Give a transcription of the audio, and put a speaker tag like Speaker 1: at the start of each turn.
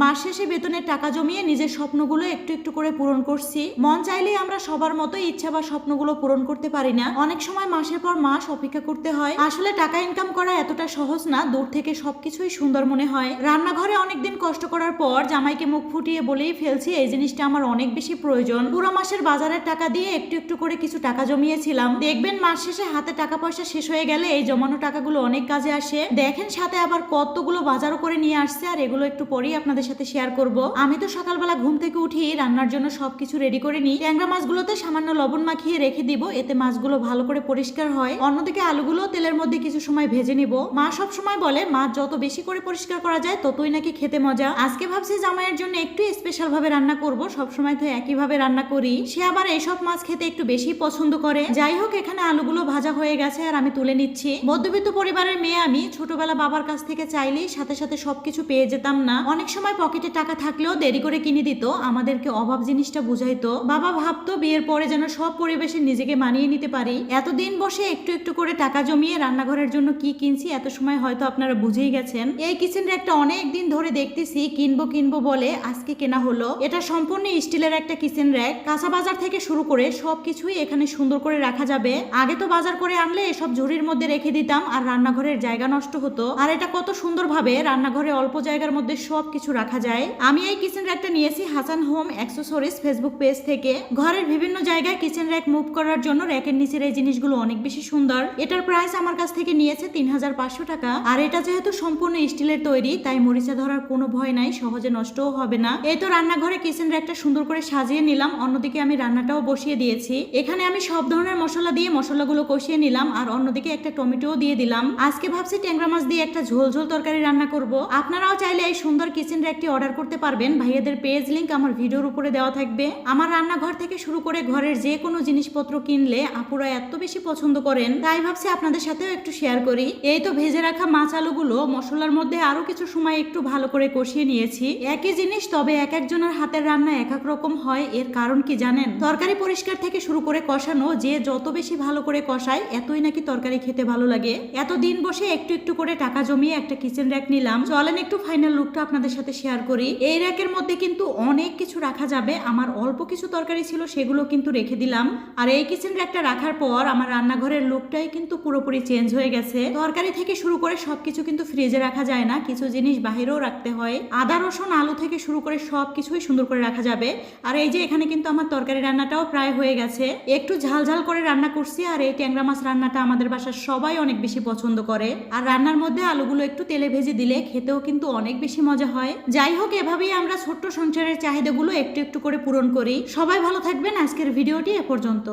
Speaker 1: মাস শেষে বেতনের টাকা জমিয়ে নিজের স্বপ্নগুলো একটু একটু করে পূরণ করছি। মন চাইলেই আমরা সবার মতো ইচ্ছা বা স্বপ্নগুলো পূরণ করতে পারি না। অনেক সময় মাসের পর মাস অপেক্ষা করতে হয়। আসলে টাকা ইনকাম করা এতটা সহজ না, দূর থেকে সবকিছুই সুন্দর মনে হয়। রান্নাঘরে অনেকদিন কষ্ট করার পর জামাইকে মুখ ফুটিয়ে বলেই ফেলছি, এই জিনিসটা আমার অনেক বেশি প্রয়োজন। পুরো মাসের বাজারের টাকা দিয়ে একটু একটু করে কিছু টাকা জমিয়েছিলাম। দেখবেন মাস শেষে হাতে টাকা পয়সা শেষ হয়ে গেলে এই জমানো টাকাগুলো অনেক কাজে আসে। দেখেন সাথে আবার কতগুলো বাজারও করে নিয়ে আসছে, আর এগুলো একটু পরেই আপনাদের সাথে শেয়ার করব। আমি তো সকালবেলা ঘুম থেকে উঠি, রান্নার জন্য সবকিছু রেডি করে নিই। ট্যাংরা মাছগুলোতে সামান্য লবণ মাখিয়ে রেখে দিব, এতে মাছগুলো ভালো করে পরিষ্কার হয়। অন্যদিকে আলুগুলো তেলের মধ্যে কিছু সময় ভেজে নিব। মা সব সময় বলে মাছ যত বেশি করে পরিষ্কার করা যায়, ততই নাকি খেতে মজা। আজকে ভাবছি জামাইয়ের জন্য একটু স্পেশাল ভাবে রান্না করব সব সময় তো একই ভাবে রান্না করি। সে আবার এইসব মাছ খেতে একটু বেশি পছন্দ করে। যাই হোক, এখানে আলুগুলো ভাজা হয়ে গেছে আর আমি তুলে নিচ্ছি। মধ্যবিত্ত পরিবারের মেয়ে আমি, ছোটবেলা বাবার কাছ থেকে চাইলেই সাথে সাথে সবকিছু পেয়ে যেতাম না। অনেক সময় পকেটে টাকা থাকলেও দেরি করে কিনে দিত, আমাদেরকে অভাব জিনিসটা বুঝাইতো। বাবা ভাবতো বিয়ের পরে যেন সব পরিবেশে নিজেকে মানিয়ে নিতে পারি। এতদিন বসে একটু একটু করে টাকা জমিয়ে রান্নাঘরের জন্য কি কিনছি, এত সময় হয়তো আপনারা বুঝেই গেছেন। এই কিচেন র্যাকটা অনেক দিন ধরে দেখতেছি, কিনবো কিনবো বলে আজকে কেনা হলো। এটা সম্পূর্ণ স্টিলের একটা কিচেন র্যাক। কাঁচা বাজার থেকে শুরু করে সবকিছুই এখানে সুন্দর করে রাখা যাবে। আগে তো বাজার করে আনলে এসব ঝুড়ির মধ্যে রেখে দিতাম আর রান্নাঘরের জায়গা নষ্ট হতো। আর এটা কত সুন্দরভাবে রান্নাঘরে অল্প জায়গার মধ্যে সব কিছু রাখা যায়। আমি এই কিচেন র্যাকটা নিয়েছি Hasan home accessories Facebook page থেকে। ঘরের বিভিন্ন জায়গায় কিচেন র্যাক মুভ করার জন্য র্যাকের নিচের এই জিনিসগুলো অনেক বেশি সুন্দর। এটার প্রাইস আমার কাছ থেকে নিয়েছে তিন হাজার পাঁচশো টাকা। আর এটা যেহেতু সম্পূর্ণ স্টিলের তৈরি, তাই মরিচা ধরার কোনো ভয় নাই, সহজে নষ্টও হবে না। এই তো রান্নাঘরে কিচেন র্যাকটা সুন্দর করে সাজিয়ে নিলাম, অন্যদিকে আমি রান্নাটাও বসিয়ে দিয়েছি। এখানে আমি সব ধরনের মশলা দিয়ে মশলাগুলো কষিয়ে নিলাম, আর অন্যদিকে একটা টমেটোও দিয়ে দিলাম। আজকে ভাবছি ট্যাংরা মাছ দিয়ে একটা ঝোল ঝোল তরকারি রান্না করব। আপনারাও চাইলে এই সুন্দর কিচেন র্যাকটি অর্ডার করতে পারবেন। ভাইয়াদের পেজ লিংক আমার ভিডিওর উপরে দেওয়া থাকবে। আমার রান্নাঘর থেকে শুরু করে ঘরের যে কোনো জিনিসপত্র কিনলে আপুরা এত বেশি পছন্দ করেন, তাই ভাবছি আপনাদের সাথেও একটু শেয়ার করি। এই তো ভেজে রাখা মাছ আলুগুলো, মশলার মধ্যে আরও কিছু সময় একটু ভালো করে কষিয়ে নিয়েছি। একই জিনিস, তবে এক একজনের হাতের রান্না এক এক রকম হয়, এর কারণ কি জানেন? তরকারি পরিষ্কার থেকে শুরু করে কষানো, যে যত বেশি ভালো করে কষায়, এতই নাকি তরকারি খেতে ভালো লাগে। এত দিন বসে একটু একটু করে টাকা জমিয়ে একটা কিচেন র্যাক নিলাম। চলেন একটু ফাইনাল লুকটা আপনাদের সাথে শেয়ার করি। এই র্যাকের মধ্যে কিন্তু অনেক কিছু রাখা যাবে। আমার অল্প কিছু তরকারি ছিল, সেগুলো কিন্তু রেখে দিলাম। আর এই কিচেন র্যাকটা রাখার পর আমার রান্নাঘরের লুকটাই কিন্তু পুরোপুরি চেঞ্জ হয়ে গেছে। তরকারি থেকে শুরু করে সবকিছু কিন্তু ফ্রিজে রাখা যায় না। কিছু জিনিস বাহিরেও রাখতে হয়। আদা, রসুন, আলু থেকে শুরু করে সব কিছুই সুন্দর করে রাখা যাবে। আর এই যে এখানে কিন্তু আমার তরকারি রান্নাটাও প্রায় হয়ে গেছে। একটু ঝাল ঝাল করে রান্না করছি, আর এই ট্যাংরা মাছ রান্নাটা আমাদের বাসার সবাই অনেক বেশি পছন্দ করে। আর রান্নার মধ্যে আলুগুলো একটু তেলে ভেজে দিলে খেতেও কিন্তু অনেক বেশি মজা হয়। যাই হোক, এভাবেই আমরা ছোট্ট সংসারের চাহিদাগুলো একটু একটু করে পূরণ করি। সবাই ভালো থাকবেন আজকের ভিডিওটি এ পর্যন্ত।